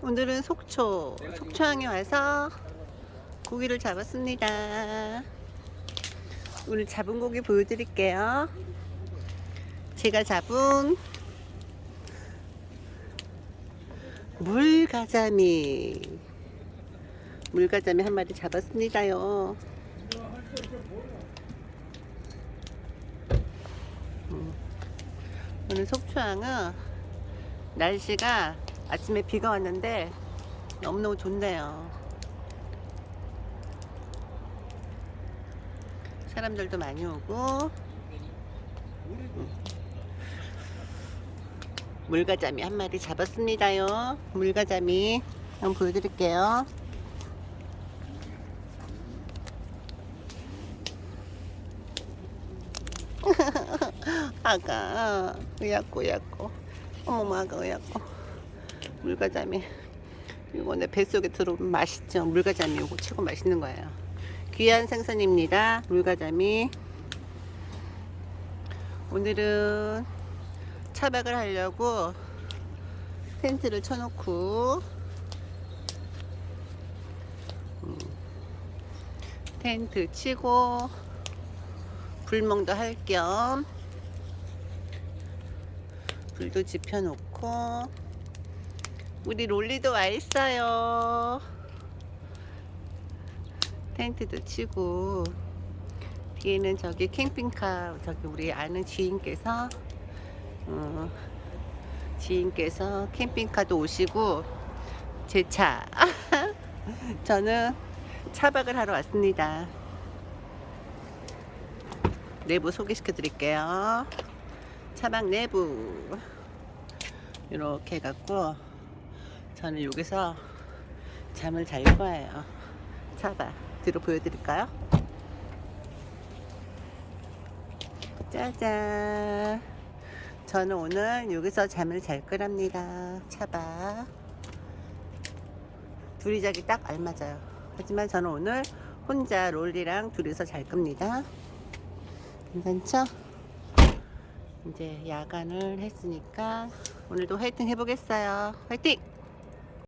오늘은 속초, 속초항에 와서 고기를 잡았습니다. 오늘 잡은 고기 보여드릴게요. 제가 잡은 물가자미. 물가자미 한 마리 잡았습니다요. 음. 오늘 속초항은 날씨가 아침에 비가 왔는데 너무너무 좋네요. 사람들도 많이 오고 음. 물가자미 한 마리 잡았습니다요. 물가자미 한번 보여드릴게요. 아가 으약고 으약고 어머머 아가 으약고 물가자미 이거 내 뱃속에 들어오면 맛있죠. 물가자미 이거 최고 맛있는 거예요. 귀한 생선입니다. 물가자미 오늘은 차박을 하려고 텐트를 쳐놓고 음, 텐트 치고 불멍도 할 겸 불도 지펴놓고 우리 롤리도 와 있어요. 텐트도 치고 뒤에는 저기 캠핑카 저기 우리 아는 지인께서 어, 지인께서 캠핑카도 오시고 제 차 저는 차박을 하러 왔습니다. 내부 소개시켜 드릴게요. 차박 내부 이렇게 해갖고 저는 여기서 잠을 잘 거예요. 차박 뒤로 보여드릴까요? 짜잔. 저는 오늘 여기서 잠을 잘 거랍니다. 차박. 둘이 자기 딱 알맞아요. 하지만 저는 오늘 혼자 롤리랑 둘이서 잘 겁니다. 괜찮죠? 이제 야간을 했으니까 오늘도 화이팅 해보겠어요. 화이팅!